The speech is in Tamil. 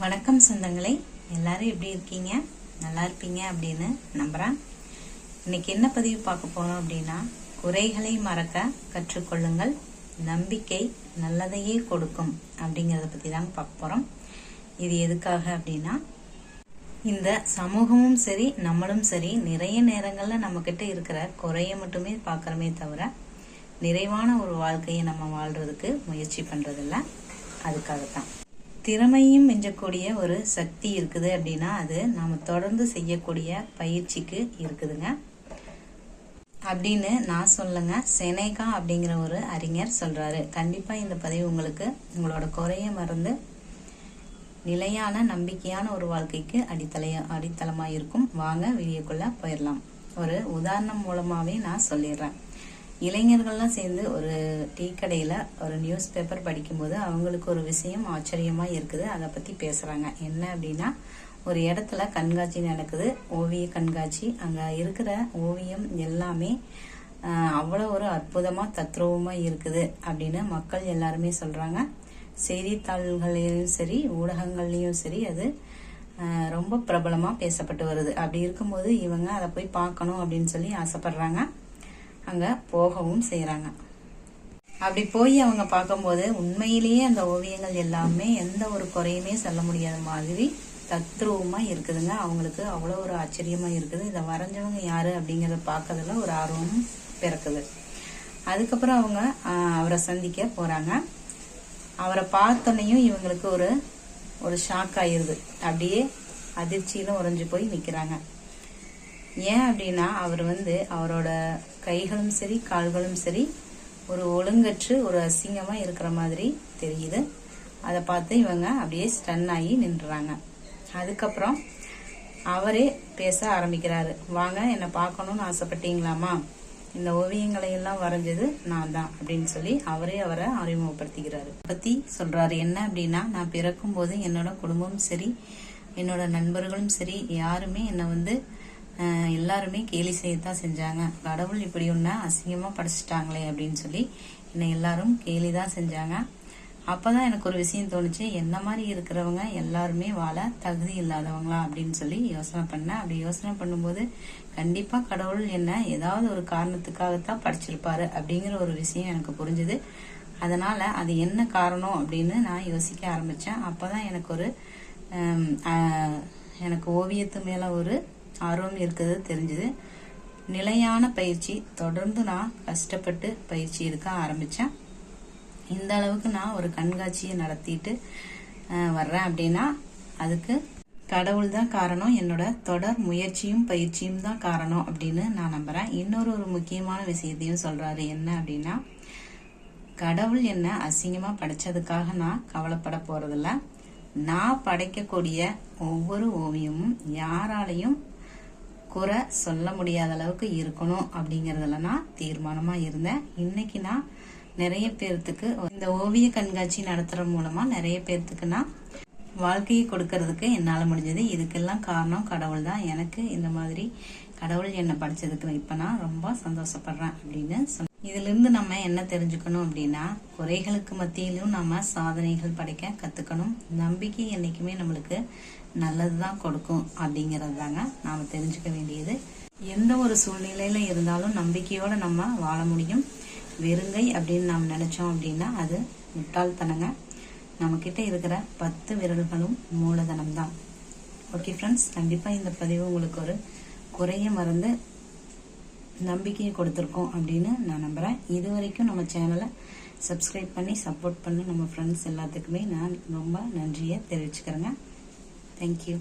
வணக்கம் சொந்தங்களே. எல்லாரும் எப்படி இருக்கீங்க? நல்லா இருப்பீங்க அப்படின்னு நம்புறேன். இன்னைக்கு என்ன பதிவு பார்க்க போறோம் அப்படின்னா குறைகளை மறக்க கற்றுக்கொள்ளுங்கள் நம்பிக்கை நல்லதையே கொடுக்கும் அப்படிங்கறத பத்தி தாங்க பார்க்க போறோம். இது எதுக்காக அப்படின்னா இந்த சமூகமும் சரி நம்மளும் சரி நிறைய நேரங்கள்ல நம்ம கிட்ட இருக்கிற குறைய மட்டுமே பார்க்கறமே தவிர நிறைவான ஒரு வாழ்க்கையை நம்ம வாழ்றதுக்கு முயற்சி பண்றதில்ல. அதுக்காகத்தான். திறமையும் மிஞ்சக்கூடிய ஒரு சக்தி இருக்குது அப்படின்னா அது நாம் தொடர்ந்து செய்யக்கூடிய பயிற்சிக்கு இருக்குதுங்க. அப்படின்னு நான் சொல்லுங்க. செனேகா அப்படிங்கிற ஒரு அறிஞர் சொல்கிறாரு கண்டிப்பாக இந்த பதிவு உங்களுக்கு உங்களோட குறைய மறந்து நிலையான நம்பிக்கையான ஒரு வாழ்க்கைக்கு அடித்தளைய அடித்தளமாக இருக்கும் வாங்க வீடியோக்குள்ளே போயிடலாம் ஒரு உதாரணம் மூலமாகவே நான் சொல்லிடுறேன். இளைஞர்கள்லாம் சேர்ந்து ஒரு டீ கடையில் ஒரு நியூஸ் பேப்பர் படிக்கும்போது அவங்களுக்கு ஒரு விஷயம் ஆச்சரியமாக இருக்குது. அதை பற்றி பேசுகிறாங்க என்ன அப்படின்னா ஒரு இடத்துல கண்காட்சி நடக்குது. ஓவிய கண்காட்சி. அங்கே இருக்கிற ஓவியம் எல்லாமே அவ்வளோ ஒரு அற்புதமாக தத்ரூபமாக இருக்குது அப்படின்னு மக்கள் எல்லாருமே சொல்கிறாங்க செய்தித்தாள்களையும் சரி ஊடகங்கள்லேயும் சரி அது ரொம்ப பிரபலமாக பேசப்பட்டு வருது. அப்படி இருக்கும்போது இவங்க அதை போய் பார்க்கணும் அப்படின்னு சொல்லி ஆசைப்படுறாங்க. அங்கே போகவும் செய்கிறாங்க அப்படி போய் அவங்க பார்க்கும்போது உண்மையிலேயே அந்த ஓவியங்கள் எல்லாமே எந்த ஒரு குறையுமே சொல்ல முடியாத மாதிரி தத்ரூபமாக இருக்குதுங்க. அவங்களுக்கு அவ்வளோ ஒரு ஆச்சரியமாக இருக்குது. இதை வரைஞ்சவங்க யார் அப்படிங்கிறத பார்க்கறதுல ஒரு ஆர்வமும் பிறக்குது. அதுக்கப்புறம் அவங்க அவரை சந்திக்க போகிறாங்க அவரை பார்த்தோன்னையும் இவங்களுக்கு ஒரு ஒரு ஷாக் ஆயிருது. அப்படியே அதிர்ச்சியில் உறைஞ்சு போய் நிற்கிறாங்க ஏன் அப்படின்னா அவர் வந்து அவரோட கைகளும் சரி கால்களும் சரி ஒரு ஒழுங்கற்று ஒரு அசிங்கமாக இருக்கிற மாதிரி தெரியுது. அதை பார்த்து இவங்க அப்படியே ஸ்டன் ஆகி நின்றுறாங்க. அதுக்கப்புறம் அவரே பேச ஆரம்பிக்கிறாரு. வாங்க என்னை பார்க்கணும்னு ஆசைப்பட்டீங்களாமா இந்த ஓவியங்களை எல்லாம் வரைஞ்சது நான் தான் அப்படின்னு சொல்லி அவரே அவரை அறிமுகப்படுத்திக்கிறாரு. பத்தி சொல்றாரு என்ன அப்படின்னா நான் பிறக்கும் போது என்னோட குடும்பமும் சரி என்னோட நண்பர்களும் சரி யாருமே என்னை வந்து எல்லாருமே கேலி செய்யத்தான் செஞ்சாங்க. கடவுள் இப்படி ஒன்ன அசிங்கமா படைச்சிட்டாங்களே அப்படின்னு சொல்லி என்னை எல்லாரும் கேலி தான் செஞ்சாங்க. அப்பதான் எனக்கு ஒரு விஷயம் தோணுச்சு. என்ன மாதிரி இருக்கிறவங்க எல்லாருமே வாழ தகுதி இல்லாதவங்களா அப்படின்னு சொல்லி யோசனை பண்ணேன். அப்படி யோசனை பண்ணும்போது கண்டிப்பா கடவுள் என்ன ஏதாவது ஒரு காரணத்துக்காகத்தான் படிச்சிருப்பாரு அப்படிங்கிற ஒரு விஷயம் எனக்கு புரிஞ்சுது. அதனால அது என்ன காரணம் அப்படின்னு நான் யோசிக்க ஆரம்பிச்சேன். அப்பதான் எனக்கு ஒரு எனக்கு ஓவியத்து மேல ஒரு ஆர்வம் இருக்கிறது தெரிஞ்சுது. நிலையான பயிற்சி தொடர்ந்து நான் கஷ்டப்பட்டு பயிற்சி எடுக்க ஆரம்பித்தேன் இந்த அளவுக்கு நான் ஒரு கண்காட்சியை நடத்திட்டு வர்றேன் அப்படின்னா அதுக்கு கடவுள் தான் காரணம் என்னோட தொடர் முயற்சியும் பயிற்சியும் தான் காரணம் அப்படின்னு நான் நம்புகிறேன் இன்னொரு ஒரு முக்கியமான விஷயத்தையும் சொல்கிறாரு என்ன அப்படின்னா கடவுள் என்ன அசிங்கமாக படைச்சதுக்காக நான் கவலைப்பட போகிறதில்ல நான் படைக்கக்கூடிய ஒவ்வொரு ஓவியமும் யாராலையும் குறை சொல்ல முடியாத அளவுக்கு இருக்கணும் அப்படிங்கறதுல நான் தீர்மானமா இருந்தேன். இன்னைக்கு நான் நிறைய பேர்த்துக்கு இந்த ஓவிய கண்காட்சி நடத்துற மூலமா நிறைய பேர்த்துக்கு நான் வாழ்க்கையை கொடுக்கறதுக்கு என்னால முடிஞ்சது. இதுக்கெல்லாம் காரணம் கடவுள் தான். எனக்கு இந்த மாதிரி கடவுள் என்னை படிச்சதுக்கு இப்ப நான் ரொம்ப சந்தோஷப்படுறேன் அப்படின்னு சொன்ன இதிலிருந்து நம்ம என்ன தெரிஞ்சுக்கணும் அப்படின்னா குறைகளுக்கு மத்தியிலும் நம்ம சாதனைகள் படைக்க கற்றுக்கணும் நம்பிக்கை என்றைக்குமே நம்மளுக்கு நல்லது தான் கொடுக்கும் அப்படிங்கிறது தாங்க நாம் தெரிஞ்சுக்க வேண்டியது. எந்த ஒரு சூழ்நிலையில் இருந்தாலும் நம்பிக்கையோடு நம்ம வாழ முடியும். வெறுங்கை அப்படின்னு நாம் நினைச்சோம் அப்படின்னா அது முட்டாள்தனங்க. நம்மக்கிட்ட இருக்கிற பத்து விரல்களும் மூலதனம் தான் ஓகே ஃப்ரெண்ட்ஸ் கண்டிப்பாக இந்த பதிவு உங்களுக்கு ஒரு குறைய மறந்து நம்பிக்கையை கொடுத்துருக்கோம் அப்படின்னு நான் நம்புகிறேன் இது வரைக்கும் நம்ம சேனலை சப்ஸ்கிரைப் பண்ணி சப்போர்ட் பண்ண நம்ம ஃப்ரெண்ட்ஸ் எல்லாத்துக்குமே நான் ரொம்ப நன்றியை தெரிவிச்சுக்கிறேங்க. தேங்க்யூ